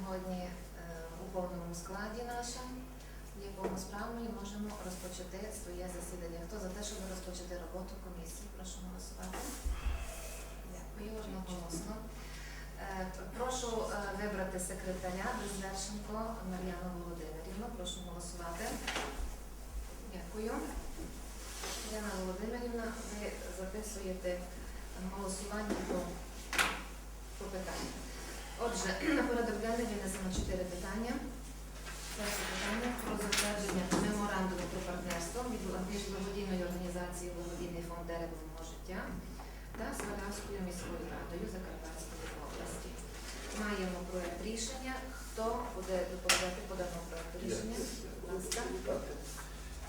сьогодні е, у повному складі нашому. Є повносправні, можемо розпочати своє засідання. Хто за те, щоб розпочати роботу комісії? Прошу голосувати. Дякую, одноголосно. Е, Прошу е, вибрати секретаря Безвершенко Мар'яну Володимирівну. Прошу голосувати. Дякую. Мар'яна Володимирівна, ви записуєте голосування питанню. Отже, на порядок денний винесено чотири питання. Перше питання про затвердження меморандуму про партнерство від між благодійною організацією Благодійний фонд дерево мого життя та Свалявською міською радою Закарпатської області. Маємо проект рішення. Хто буде доповідати по даному проекту рішення?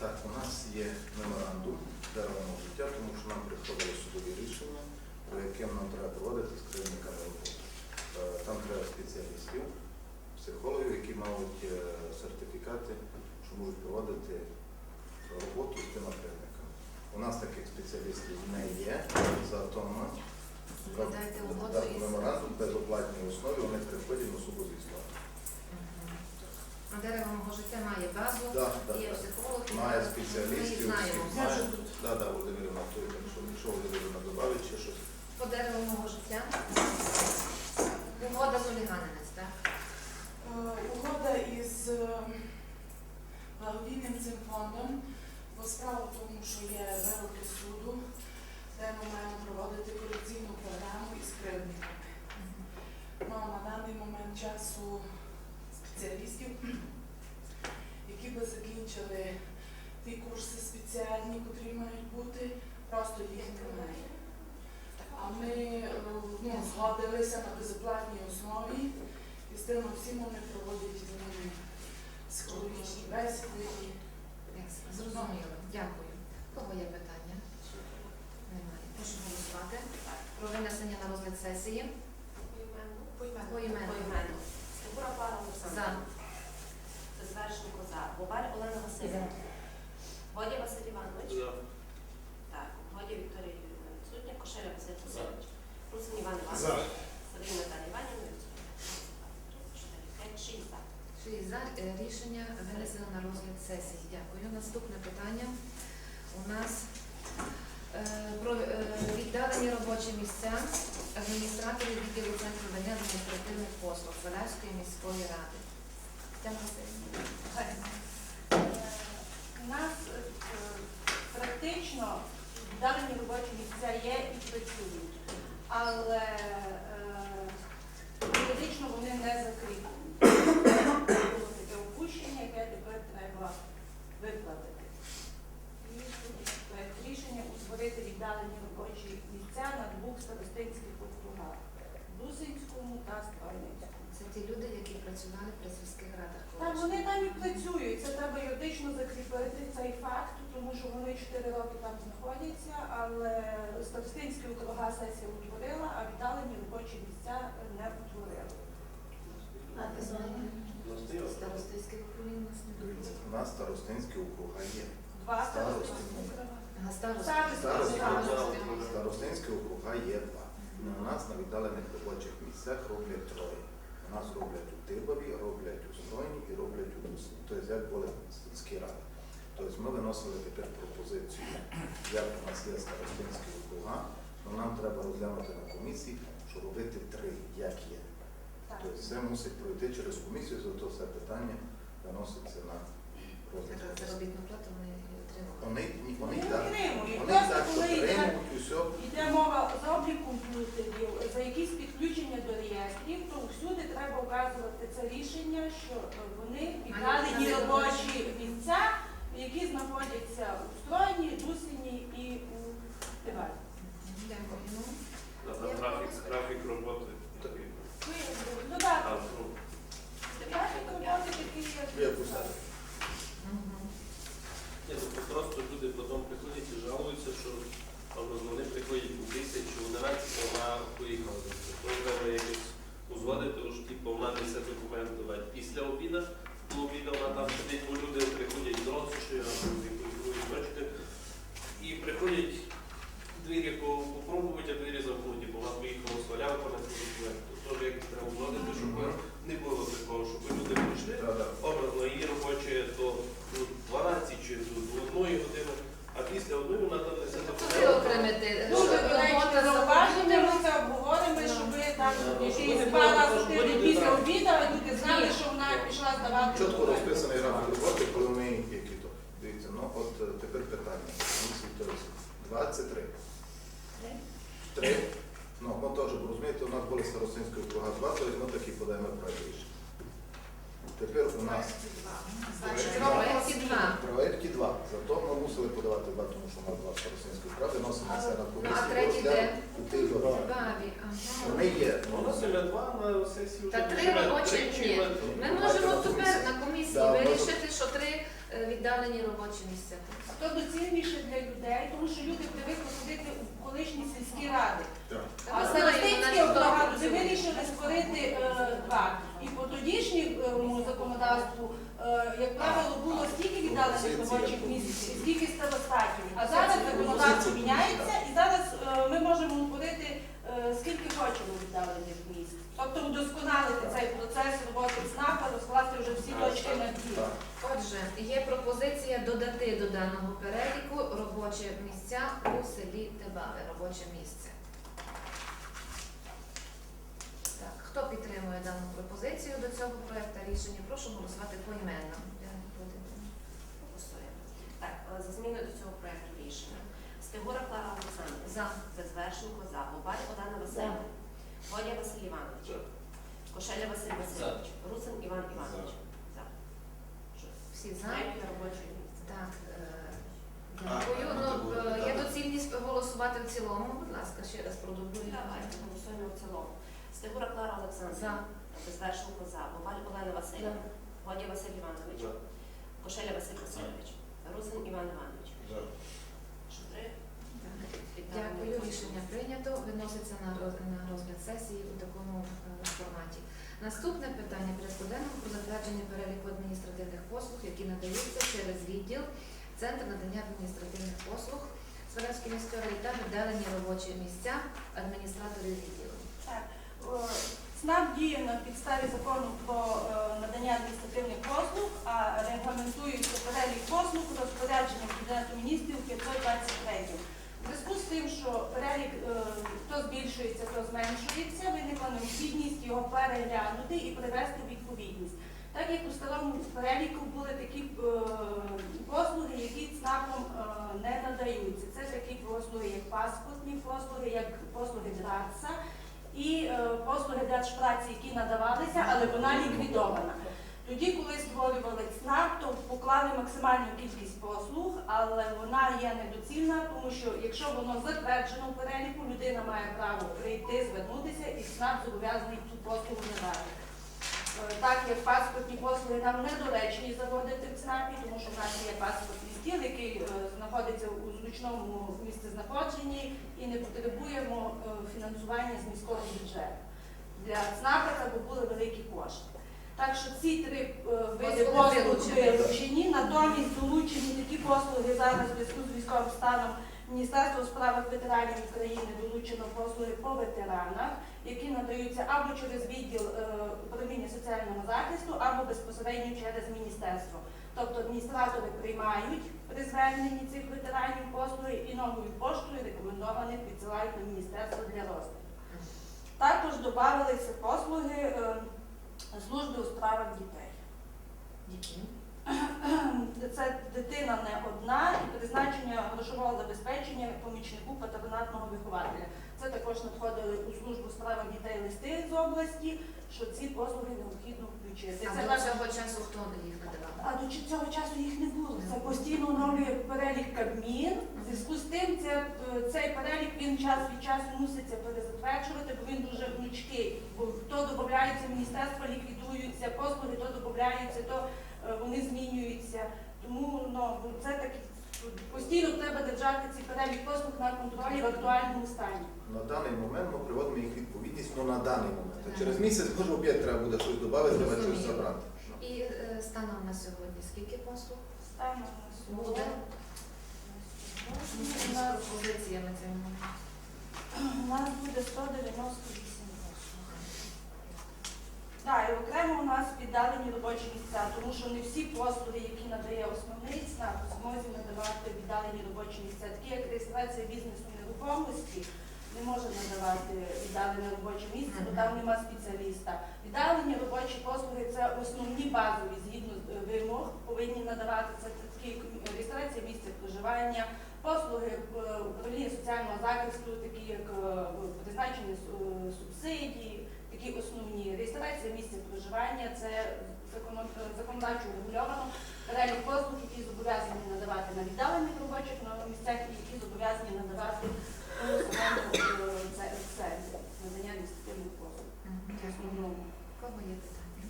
Так, у нас є меморандум дерева життя, тому що нам приходили судові рішення, по яким нам треба проводити з керівниками роботи. Е, Там треба спеціалістів, психологів, які мають е, сертифікати, що можуть проводити роботу з тими керівниками. У нас таких спеціалістів не є, зато меморандум безоплатній основі, вони приходять на суду зі сплату. А дерево мого життя має базу, Да, да, є психолог, Має ми спеціалістів, знаємо. всіх має. Да, да, Володимирівна, якщо Володимирівна добавить ще щось. По дереву мого життя. З так? Е, Угода із е, благодійним цим фондом, бо справа в тому, що є вироки суду, де ми маємо проводити корекційну програму із кривдниками. Ну, а на даний момент часу спеціалістів, які би закінчили ті курси спеціальні, котрі мають бути, просто їх немає. Згодилися на безоплатній основі, і з тим всім вони проводять з ними психологічні бесіди. і Зрозуміло. Дякую. Кого є питання? Немає. Прошу голосувати. Про винесення на розгляд сесії. Поіменно. Поіменно. Степура Пара Олександр. За. Звершенко за. Бовар Олена Васильівна. Водя Василь Іванович. Так. Водя Вікторія Юрійовна відсутня. Кошеля Василь Васильович. Русин Іван Іванович. За. Сергій Наталія Іванівна відсутня. Чотири, п'ять, шість за. Шість за. Е, Рішення винесено на розгляд сесії. Дякую. Наступне питання у нас е, про е, віддалені робочі місця адміністраторів відділу центру надання адміністративних послуг Валявської міської ради. У нас е, практично дані робочі місця є і працюють, але е, юридично вони не закріплені. Було таке опущення, яке тепер треба виплатити. І тут проект рішення утворити віддалені робочі місця на двох старостинських округах Дусинському та Стройницькому. Це ті люди, які працювали при сільських радах. Так, вони там і працюють. Це треба юридично закріпити цей факт, тому що вони 4 роки там знаходяться, але Старостинські округа сесія утворила, а віддалені робочі місця не утворила. Старостинське управління у нас не буде. У нас старостинські округа є. Два Старости. старостинські округа. Старостинські округа є два. У нас на віддалених робочих місцях роблять троє. Нас роблять у Тибові, роблять у Стройні і роблять у Дусні. Тобто як були сільські ради. Тобто ми виносили тепер пропозицію, як у нас є старостинські округа, але нам треба розглянути на комісії, що робити три, як є. Тобто це мусить пройти через комісію, зато все питання виноситься на Якраз заробітну плату вони отримали. Вони, вони Вони так, отримують. вони Просто так коли йде отримують і. Йде мова за облік комп'ютерів, за якісь підключення до реєстрів, то всюди треба вказувати це рішення, що е, вони віддалені Мають робочі місця, які знаходяться у Стройні, Дусині і у Тивалі. Дякую. Ну, Там графік, графік роботи. такий. Ну так, А, ну, графік роботи такий, Я як поставлю. мгм. Ні, ну, просто люди потім приходять і жалуються, що там, ну, вони приходять у 10 чи у 11, а вона поїхала. Тобто треба якось узгодити, тому що типу, вона несе документи давати після обіду. До обіду вона там сидить, бо люди приходять зранку, що я там з якоїсь другої точки. І приходять двері по- попробувати, а двері 23. Три. Ну, ми теж, розумієте, у нас були старостинські округа 2, то ми такі подаємо рішення. Тепер у нас Значить, Два. проекті два. 2. Зато ми мусили подавати два, тому що у нас два старостинські округи, виносимо це на Ну, комісію. а третій. Вони є. Виносимо два на сесію Та три робочі дні. ми- можемо тепер на комісії вирішити, що три віддалені робочі місця. То доцільніше для людей, тому що люди привикли ходити у колишні сільські ради. А старостинські вже вирішили створити е, два. І по тодішньому законодавству, е, як правило, було стільки віддалених робочих місць, скільки старостатів. А зараз законодавство міняється, і зараз е, ми можемо утворити е, скільки хочемо віддалених місць. Тобто удосконалити цей процес роботи ЦНАПа, розкласти вже всі точки на «і». Так. Отже, є пропозиція даного переліку робочі місця у селі Тебаве, робоче місце. Так, хто підтримує дану пропозицію до цього проекту рішення? Прошу голосувати поіменно. Голосуємо. Так, е, за зміною до цього проекту рішення. Стегура Клара Олександрівна. За. Безвершенко за. Бобаль Олена Васильівна. Водя Василь Іванович. За. Кошеля Василь Васильович. Русин Іван Іванович. За. Що? Всі за? Робоче місце. Так, е, дякую. Ну, е, є доцільність голосувати в цілому. Будь ласка, ще раз продублюємо. Давайте голосуємо в цілому. Стегура Клара Олександрівна. За. Безвершенко за. Бобаль Олена Васильівна. Водя Василь Іванович. Кошеля Василь Васильович. Русин Іван Іванович. Дякую, рішення прийнято. Виноситься на розгляд сесії у такому е, форматі. Наступне питання порядку денного про затвердження переліку адміністративних послуг, які надаються через відділ Центр надання адміністративних послуг Свалявської міської та віддалені робочі місця адміністраторів відділу. СНАП діє на підставі закону про е, надання адміністративних послуг, а регламентується перелік послуг розпорядженням Кабінету міністрів 523. У зв'язку з тим, що перелік е, то збільшується, то зменшується, виникла необхідність його переглянути і привести у відповідність. Так як у старому переліку були такі е, послуги, які ЦНАПом е, не надаються. Це такі послуги, як паспортні послуги, як послуги ДРАЦа і послуги Держпраці, які надавалися, але вона ліквідована. Тоді, коли створювали ЦНАП, то поклали максимальну кількість послуг, але вона є недоцільна, тому що якщо воно затверджено в переліку, людина має право прийти, звернутися, і ЦНАП зобов'язаний цю послугу надати. Е, Так як паспортні послуги нам недоречні заводити в ЦНАПі, тому що в нас є паспортний стіл, який е, знаходиться у зручному місцезнаходженні і не потребуємо е, фінансування з міського бюджету. Для ЦНАПа це були великі кошти. Так що ці три е, види послуг вилучені. натомість долучені такі послуги зараз в зв'язку з військовим станом Міністерство у справах ветеранів України долучено послуги по ветеранах, які надаються або через відділ е, управління соціального захисту, або безпосередньо через міністерство. Тобто адміністратори приймають при зверненні цих ветеранів послуги і новою поштою рекомендованих відсилають на міністерство для розгляду. Також додавалися послуги е, служби у справах дітей. Які? Це дитина не одна і призначення грошового забезпечення помічнику патронатного вихователя. Це також надходили у службу у справах дітей листи з області, що ці послуги необхідно включити. А Це до цього часу хто не їх надавав? а до цього часу їх не було. Це постійно оновлює перелік Кабмін. В зв'язку з тим це, цей перелік він час від часу муситься перезатверджувати, бо він дуже гнучкий. То додається міністерство, ліквідуються послуги, то додаються, то е, вони змінюються. Тому ну, це так постійно треба держати цей перелік послуг на контролі в актуальному стані. На даний момент ми приводимо їх відповідність, ну на даний момент. А через місяць може опять треба буде щось додати, треба щось забрати. І е, станом на сьогодні скільки послуг? Станом на сьогодні. Буде? У З пропозиціями у нас буде 198 послуг. Так, і окремо у нас віддалені робочі місця, тому що не всі послуги, які надає основний ЦНАП, змозі надавати віддалені робочі місця. Такі як реєстрація бізнесу нерухомості не може надавати віддалене робоче місце, бо там нема спеціаліста. Віддалені робочі послуги це основні базові згідно е, вимог повинні надавати це такі реєстрація місця проживання, Послуги е, соціального захисту, такі як е, призначення су- субсидій, такі основні реєстрація місця проживання, це е, законодавчо регульовано. Перелік послуг, які зобов'язані надавати на віддалених робочих на місцях, і які зобов'язані надавати у самому е, надання адміністративних послуг. В основному. Кого є питання?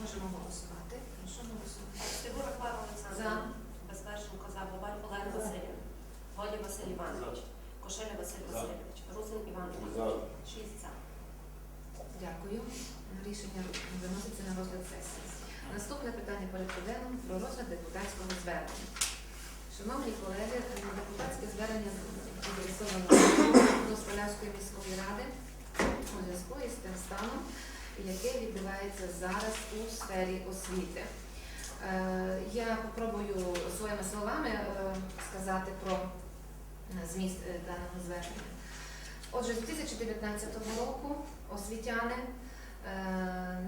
Можемо голосувати. Прошу голосувати. Фігура Клара Олександра. За. Безвершенко за. Бабаль Олег За. Васильович. Водя Василь Іванович. Кошеля Василь За. Васильович. Русин Іван За. Іванович. Шість за. Дякую. Рішення виноситься на розгляд сесії. Наступне питання порядку денному про розгляд депутатського звернення. Шановні колеги, депутатське звернення адресовано до Смолянської міської ради у зв'язку із тим станом, яке відбувається зараз у сфері освіти. Е, Я попробую своїми словами е, сказати про е, зміст даного звернення. Отже, з 2019 року освітяни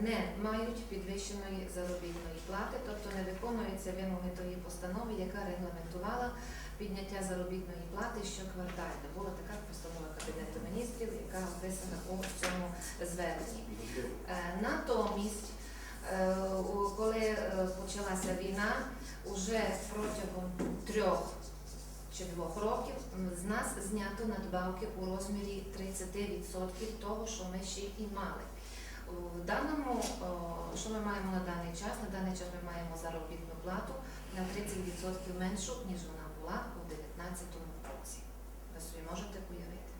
не мають підвищеної заробітної плати, тобто не виконуються вимоги тої постанови, яка регламентувала підняття заробітної плати щоквартально. Була така постанова Кабінету міністрів, яка описана у цьому зверненні. Натомість, коли почалася війна, уже протягом трьох чи двох років з нас знято надбавки у розмірі 30% того, що ми ще і мали. В даному, що ми маємо на даний час? На даний час ми маємо заробітну плату на 30% меншу, ніж вона була у 2019 році. Ви собі можете уявити.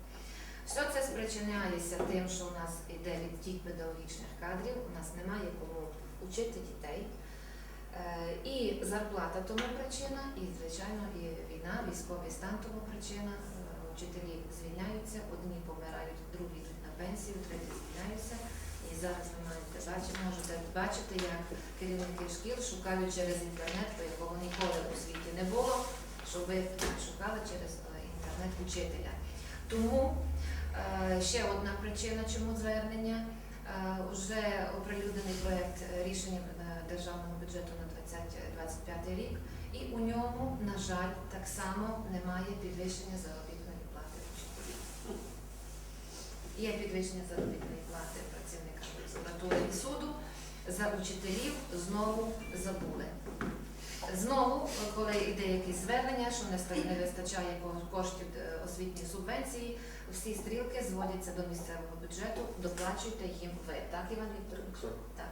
Все це спричиняється тим, що у нас іде відтік педагогічних кадрів, у нас немає кому учити дітей. Е, І зарплата тому причина, і, звичайно, і війна, військовий стан тому причина. Е, Вчителі звільняються, одні помирають, другі йдуть на пенсію, треті звільняються. І зараз ви маєте бачити, можете бачити, як керівники шкіл шукають через інтернет, по якого ніколи у світі не було, щоб ви шукали через е, інтернет учителя. Тому ще одна причина, чому звернення. Е, Уже оприлюднений проєкт е, рішення е, державного бюджету на 2025 рік, і у ньому, на жаль, так само немає підвищення заробітної плати вчителів. Є підвищення заробітної плати працівникам прокуратури і суду, за учителів знову забули. Знову, коли йде якісь звернення, що не вистачає коштів е, освітньої субвенції, всі стрілки зводяться до місцевого бюджету, доплачуйте їм ви. Так, Іван Вікторович? Так.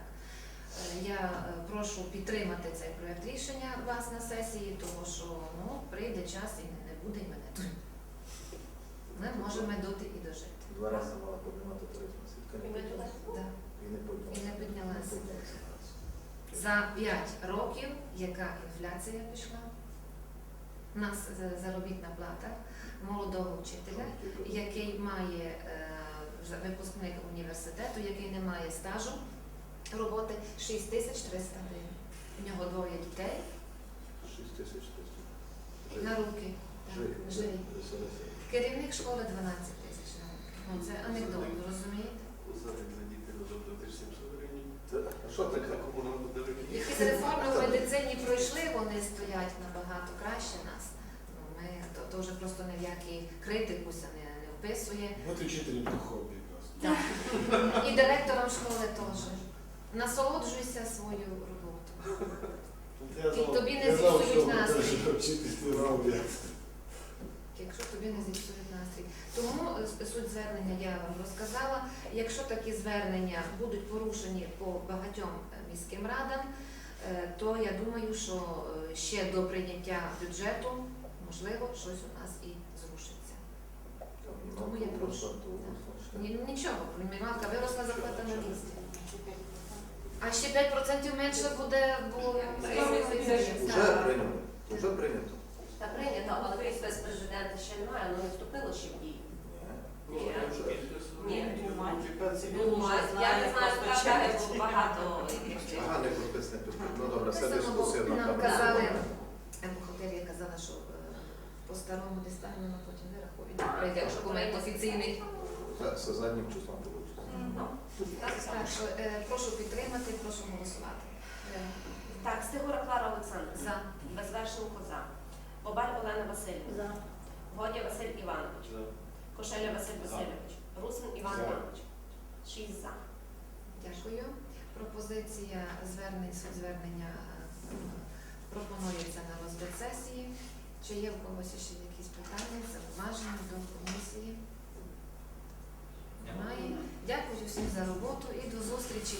Е, Я е, прошу підтримати цей проект рішення вас на сесії, тому що ну, прийде час і не- буде і мене тут. Ми можемо доти і дожити. Два рази мала піднімати ми І не піднялася. І не піднялася. Не піднялася. За 5 років, яка інфляція пішла, у нас е, заробітна плата молодого вчителя, який має е, випускник університету, який не має стажу роботи 6 тисяч 300 гривень. У нього двоє дітей Шість тисяч тисяч. на руки. Живі. Керівник школи 12 тисяч на руки. Ну це анекдот, розумієте? Зараз за дітей заплатиш 700 гривень. Що таке? На комунальну дорогу. Якісь реформи в медицині пройшли, вони стоять набагато краще нас. Ну, ми, то, то вже просто ні в який критикуся не, не вписує. От учителям то хобі якраз. Так. І директорам школи теж. Насолоджуйся свою роботу. Я І тобі не я знав, зіпсують настрій. те, що Вчитель не знав, як. Якщо тобі не зіпсують настрій. Тому е, суть звернення я вам розказала. Якщо такі звернення будуть порушені по багатьом е, міським радам, е, то я думаю, що е, ще до прийняття бюджету можливо щось у нас і зрушиться. Тому я прошу. Нічого, мінімалка виросла зарплата на місці. А ще 5% менше буде, бо Вже прийнято. Вже прийнято. Та прийнято, але підпис президента ще немає, воно не вступило ще в дію. Ні. Я не знаю, правда, бо багато яких- Ага, не підпис. Ну добре, це дискусія нам казали, е, бухгалтерія казала, що по-старому дистанемо, а потім вирахують. Прийде документ офіційний. За, за заднім числом вийшло. Ну, що е, прошу підтримати, прошу голосувати. Е, Так, Стегура Клара Олександровна. За. Безвершенко за. Бобаль Олена Васильівна. Годя Василь Іванович. За. Кошеля Василь Васильович. Русин Іван За. Іванович. Шість за. Дякую. Пропозиція звернень, звернення е, пропонується на розгляд сесії. Чи є в когось ще якісь питання, зауваження до комісії? Немає. Дякую всім за роботу і до зустрічі